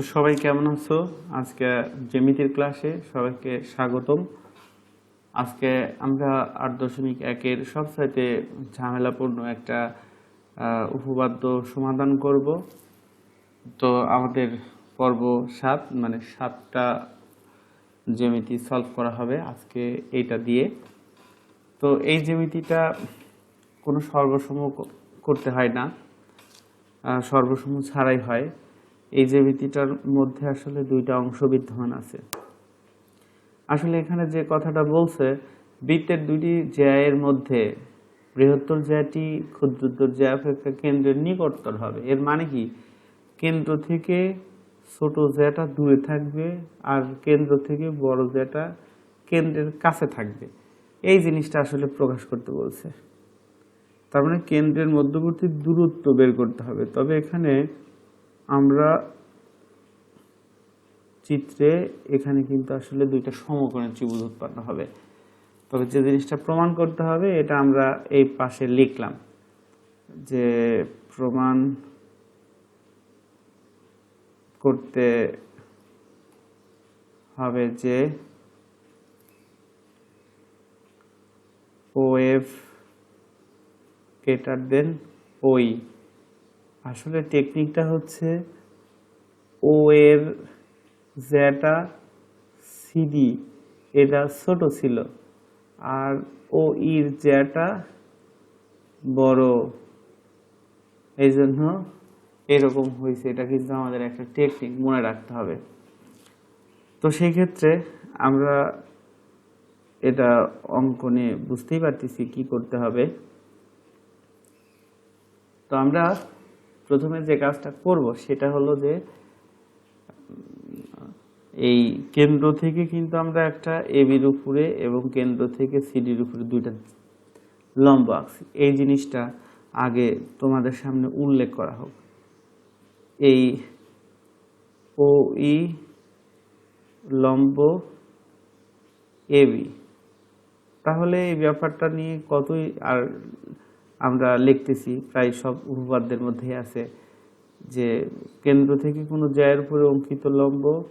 তো সবাই কেমন আছো? আজকে জ্যামিতির ক্লাসে সবাইকে স্বাগতম। আজকে আমরা আট দশমিক একের সবচাইতে ঝামেলাপূর্ণ একটা উপপাদ্য সমাধান করব। তো আমাদের পর্ব সাত মানে সাতটা জ্যামিতি সলভ করা হবে আজকে এইটা দিয়ে। তো এই জ্যামিতিটা কোনো সর্বসম করতে হয় না। সর্বসম ছাড়াই হয়। এই যে জ্যামিতিটার মধ্যে আসলে দুইটা অংশ বিদ্যমান আছে। আসলে এখানে যে কথাটা বলছে, বৃত্তের দুইটি জ্যায়ের মধ্যে বৃহত্তর জ্যাটি ক্ষুদ্রতর জ্যা অপেক্ষা কেন্দ্রের নিকটতর হবে। এর মানে কি? কেন্দ্র থেকে ছোট জ্যাটা দূরে থাকবে আর কেন্দ্র থেকে বড় জ্যাটা কেন্দ্রের কাছে থাকবে। এই জিনিসটা আসলে প্রকাশ করতে বলছে। তার মানে কেন্দ্রের মধ্যবর্তী দূরত্ব বের করতে হবে। তবে এখানে আমরা চিত্রে এখানে কিন্তু আসলে দুইটা সমকোণের ত্রিভুজ উৎপন্ন হবে। তবে যে জিনিসটা প্রমাণ করতে হবে, এটা আমরা এই পাশে লিখলাম যে প্রমাণ করতে হবে যে ও এফ দেন ওই আসলে টেকনিকটা হচ্ছে ও এর জ্যাটা সিডি এটা ছোট ছিল। আর ও ইর জ্যাটা বড়। এই জন্য এরকম হয়েছে। এটা কিন্তু আমাদের একটা টেকনিক মনে রাখতে হবে। তো সেই ক্ষেত্রে আমরা এটা অঙ্কনে বুঝতেই পারতেছি কি করতে হবে। তো আমরা প্রথমে যে কাজটা করব সেটা হলো যে এই কেন্দ্র থেকে কিন্তু আমরা একটা এবির উপরে এবং কেন্দ্র থেকে সিডির উপরে দুইটা লম্ব আঁকছি। এই জিনিসটা আগে তোমাদের সামনে উল্লেখ করা হোক। এই ও ই লম্ব এবি তাহলে এই ব্যাপারটা নিয়ে কতই আর আমরা লিখতেছি, প্রায় সব উপপাদ্যের মধ্যে আছে, যে কেন্দ্র থেকে কোনো জ্যায়ের উপরে অঙ্কিত লম্ব,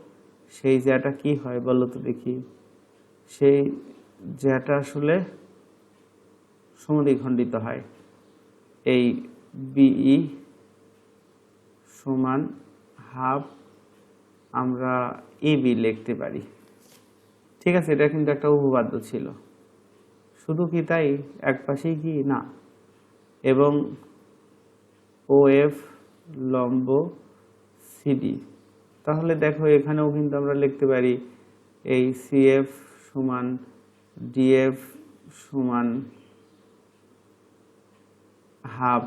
সেই জ্যাটা কি হয় বলো তো দেখি। সেই জ্যাটা আসলে সমদ্বিখণ্ডিত হয়। এই বিই সমান হাফ আমরা এবি লিখতে পারি। ঠিক আছে, এটা কিন্তু একটা উপপাদ্য ছিল। শুধু কি তাই? এক পাশেই কি? না। এবং ও এফ লম্ব সিডি তাহলে দেখো এখানেও কিন্তু আমরা লিখতে পারি এই সিএফ সমান ডিএফ সমান হাফ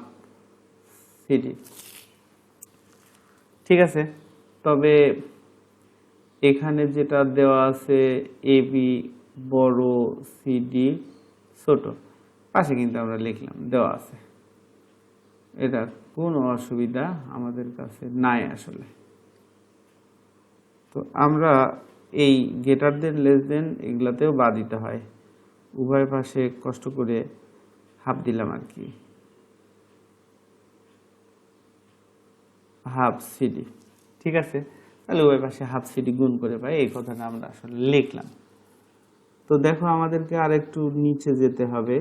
সিডি ঠিক আছে? তবে এখানে যেটা দেওয়া আছে এবি বড় সিডি ছোট। পাশে কিন্তু আমরা লিখলাম, দেওয়া আছে। এটা কোনো অসুবিধা আমাদের কাছে নাই আসলে। তো আমরা এই গেটার দেন লেস দেন এগুলাতেও বা দিতে হয়। উভয় পাশে কষ্ট করে হাফ দিলাম আর কি। হাফ সিডি ঠিক আছে? তাহলে উভয় পাশে হাফ সিডি গুণ করে পাই, এই কথাটা আমরা আসলে লিখলাম। তো দেখো আমাদেরকে আরেকটু নিচে যেতে হবে।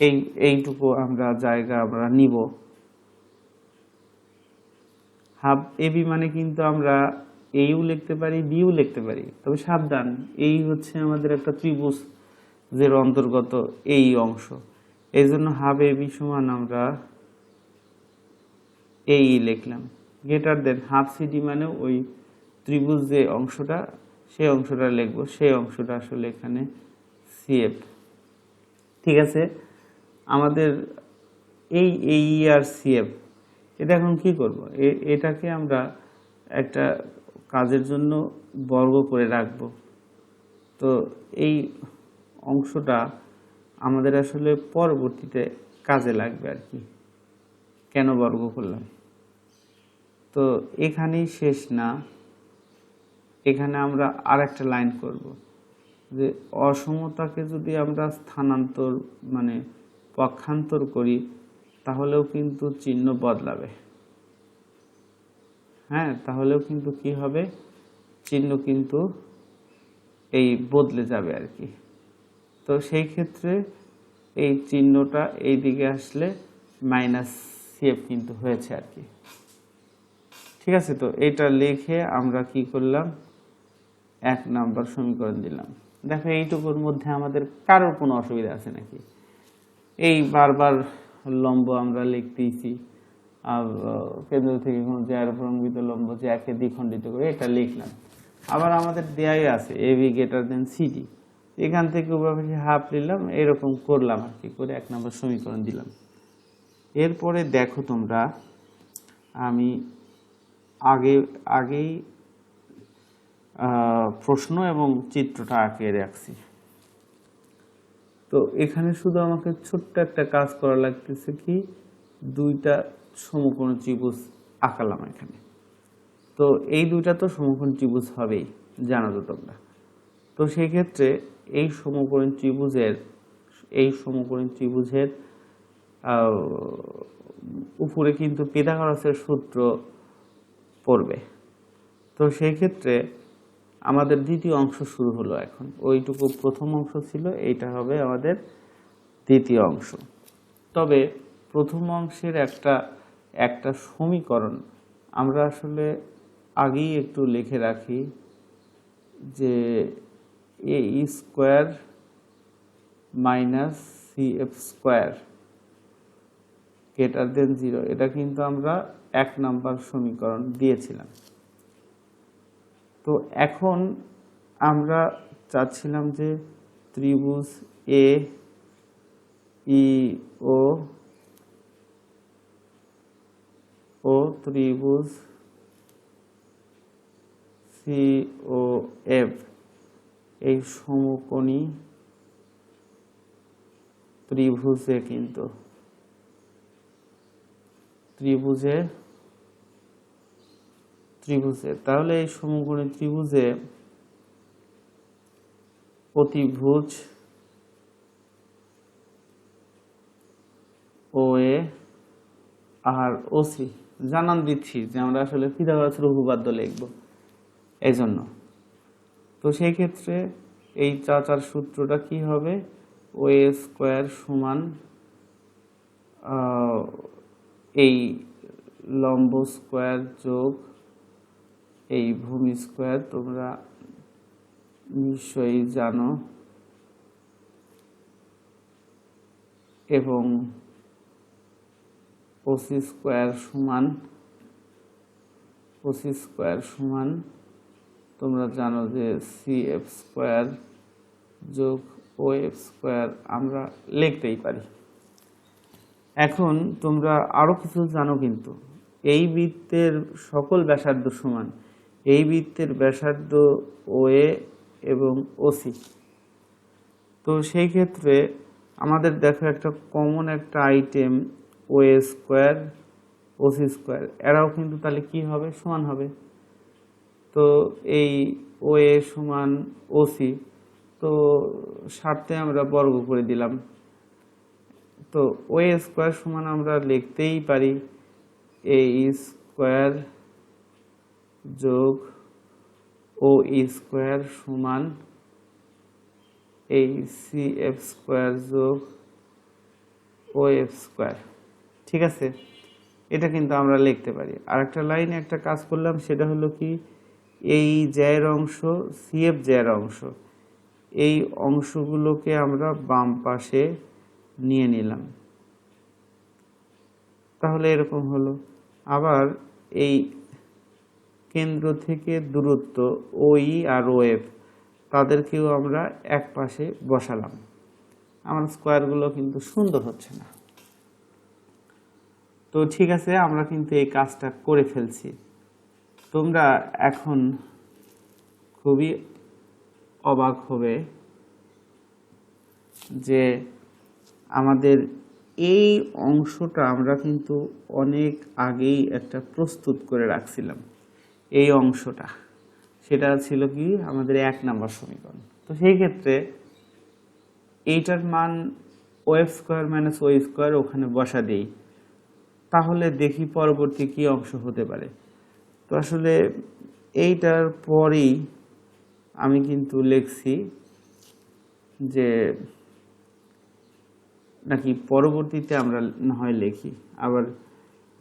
এই, এইটুকু আমরা জায়গা আমরা নিব। হাফ এবি মানে কিন্তু আমরা এইও লিখতে পারি বিও লিখতে পারি। তবে সাবধান, এই হচ্ছে আমাদের একটা ত্রিভুজ যের অন্তর্গত এই অংশ। এই জন্য হাফ এবি সমান আমরা এই লিখলাম। গ্রেটার দেন হাফ সিডি মানে ওই ত্রিভুজ যে অংশটা, সেই অংশটা লিখব। সেই অংশটা আসলে এখানে সিএফ ঠিক আছে? আমাদের এই এই আর সিএফ এটা এখন কি করব? এটাকে আমরা একটা কাজের জন্য বর্গ করে রাখব। তো এই অংশটা আমাদের আসলে পরবর্তীতে কাজে লাগবে আর কি। কেন বর্গ করলাম? তো এখানেই শেষ না। এখানে আমরা আর একটা লাইন করব যে অসমতাকে যদি আমরা স্থানান্তর মানে পক্ষান্তর করি, তাহলেও কিন্তু চিহ্ন বদলাবে। হ্যাঁ তাহলেও কিন্তু কি হবে? চিহ্ন কিন্তু এই বদলে যাবে আর কি। তো সেই ক্ষেত্রে এই চিহ্নটা এই দিকে আসলে মাইনাস সিএফ কিন্তু হয়েছে আর কি। ঠিক আছে, তো এটা লিখে আমরা কি করলাম? এক নাম্বার সমীকরণ দিলাম। দেখো, এইটুকুর মধ্যে আমাদের কারোর কোনো অসুবিধা আছে নাকি? এই বারবার লম্ব আমরা লিখতেইছি। আর কেন্দ্র থেকে কোনো জ্যার প্রলম্বিত লম্ব জ্যাকে দ্বিখণ্ডিত করে এটা লিখলাম। আবার আমাদের দেয়াই আছে A B greater than C D এখান থেকে উপাবাসী হাফ নিলাম, এরকম করলাম আর কি, করে এক নম্বর সমীকরণ দিলাম। এরপরে দেখো তোমরা, আমি আগে, আগেই প্রশ্ন এবং চিত্রটা আঁকিয়ে রাখছি। তো এখানে শুধু আমাকে ছোট্ট একটা কাজ করা লাগতেছে কি? দুইটা সমকোণ ত্রিভুজ আঁকালাম এখানে। তো এই দুইটা তো সমকোণ ত্রিভুজ হবেই, জানো তো তোমরা। তো সেই ক্ষেত্রে এই সমকোণ ত্রিভুজের, এই সমকোণ ত্রিভুজের উপরে কিন্তু পিথাগোরাসের সূত্র পড়বে। তো সেই ক্ষেত্রে আমাদের দ্বিতীয় অংশ শুরু হলো এখন। ওইটুকু প্রথম অংশ ছিল, এইটা হবে আমাদের দ্বিতীয় অংশ। তবে প্রথম অংশের একটা একটা সমীকরণ আমরা আসলে আগেই একটু লিখে রাখি যে A square minus C F square greater than zero এটা কিন্তু আমরা এক নাম্বার সমীকরণ দিয়েছিলাম। তো এখন আমরা চাচ্ছিলাম যে ত্রিভুজ এ ই ও ও ত্রিভুজ সি ও এফ এই সমকোণী ত্রিভুজে কিন্তু। ত্রিভুজে ত্রিভুজে তাহলে এই সমকোণী ত্রিভুজে প্রতিভুজ ও এ আর ওসি জানান দিচ্ছি যে আমরা আসলে পিথাগোরাসের উপপাদ্য লিখব। এই জন্য তো সেই ক্ষেত্রে এই চাচার সূত্রটা কি হবে? ও এ স্কোয়ার সমান এই লম্ব স্কোয়ার যোগ এই ভূমি স্কোয়ার তোমরা নিশ্চয়ই জানো। এবং ওসি স্কোয়ার সমান ওসি স্কোয়ার সমান, তোমরা জানো যে সি এফ স্কোয়ার যোগ ও এফ স্কোয়ার আমরা লিখতেই পারি। এখন তোমরা আরও কিছু জানো কিন্তু, এই বৃত্তের সকল ব্যাসার্ধ সমান। এই বৃত্তের ব্যাসার্ধ ও এ এবং ওসি। তো সেই ক্ষেত্রে আমাদের দেখো একটা কমন একটা item O A square, O C square. এরাও কিন্তু তাহলে কি হবে? সমান হবে। তো এই ও এ সমান ওসি, তো স্বার্থে আমরা বর্গ করে দিলাম। তো ও এ স্কোয়ার সমান আমরা লিখতেই পারি এ স্কোয়ার যোগ ও স্কোয়ার সমান এই সি এফ স্কোয়ার যোগ ও এফ স্কোয়ার। ঠিক আছে? এটা কিন্তু আমরা লিখতে পারি। আর একটা লাইনে একটা কাজ করলাম, সেটা হলো কি? এই জ্যায়ের অংশ সিএফ জ্যায়ের অংশ, এই অংশগুলোকে আমরা বাম পাশে নিয়ে নিলাম। তাহলে এরকম হলো। আবার এই কেন্দ্র থেকে দূরত্ব ওই আর ও এফ, তাদেরকেও আমরা এক পাশে বসালাম। আমার স্কোয়ারগুলো কিন্তু সুন্দর হচ্ছে না। তো ঠিক আছে, আমরা কিন্তু এই কাজটা করে ফেলছি। তোমরা এখন খুবই অবাক হবে যে আমাদের এই অংশটা আমরা কিন্তু অনেক আগেই একটা প্রস্তুত করে রাখছিলাম। এই অংশটা। সেটা ছিল কি? আমাদের এক নাম্বার সমীকরণ। তো সেই ক্ষেত্রে এইটার মান ও এফ স্কোয়ার মাইনাস ওই স্কোয়ার ওখানে বসা দিই। তাহলে দেখি পরবর্তী কি অংশ হতে পারে। তো আসলে এইটার পরেই আমি কিন্তু লিখছি যে নাকি পরবর্তীতে আমরা না হয় লিখি, আবার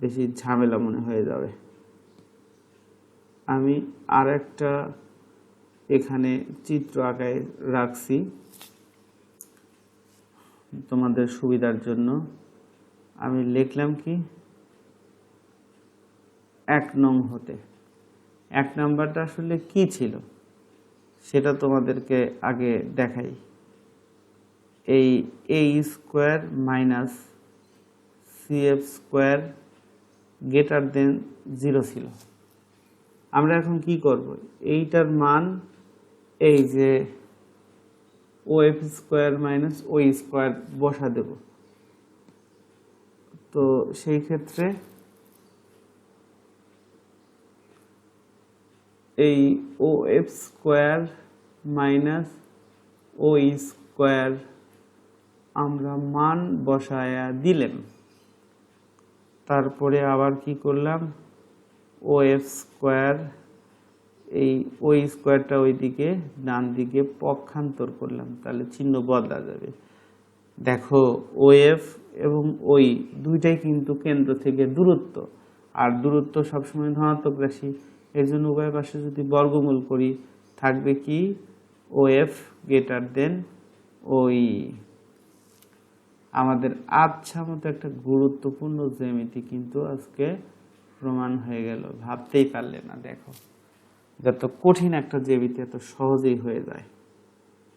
বেশি ঝামেলা মনে হয়ে যাবে। আমি আর একটা এখানে চিত্র আঁকায় রাখছি তোমাদের সুবিধার জন্য। আমি লিখলাম কি? এক নং হতে। এক নাম্বারটা আসলে কি ছিল? সেটা তোমাদেরকে আগে দেখাই। এই A square minus C F square greater than zero ছিল। আমরা এখন কি করব? এইটার মান এই যে O F square minus O square বসা দেব। তো সেই ক্ষেত্রে এই O F square minus O square আমরা মান বসায়া দিলাম তারপরে আবার কি করলাম? ও এফ স্কোয়ার, এই ওই স্কোয়ারটা ওইদিকে ডান দিকে পক্ষান্তর করলাম, তাহলে চিহ্ন বদলা যাবে। দেখো ও এফ এবং ওই দুইটাই কিন্তু কেন্দ্র থেকে দূরত্ব, আর দূরত্ব সবসময় ধনাত্মক রাশি। এর জন্য উভয় পাশে যদি বর্গমূল করি, থাকবে কি? ও এফ গ্রেটার দেন ওই আমাদের আচ্ছা মতো একটা গুরুত্বপূর্ণ জ্যামিতি কিন্তু আজকে প্রমাণ হয়ে গেল, ভাবতেই পারলে না, দেখো। যত কঠিন একটা জেবিতে, এত সহজেই হয়ে যায়।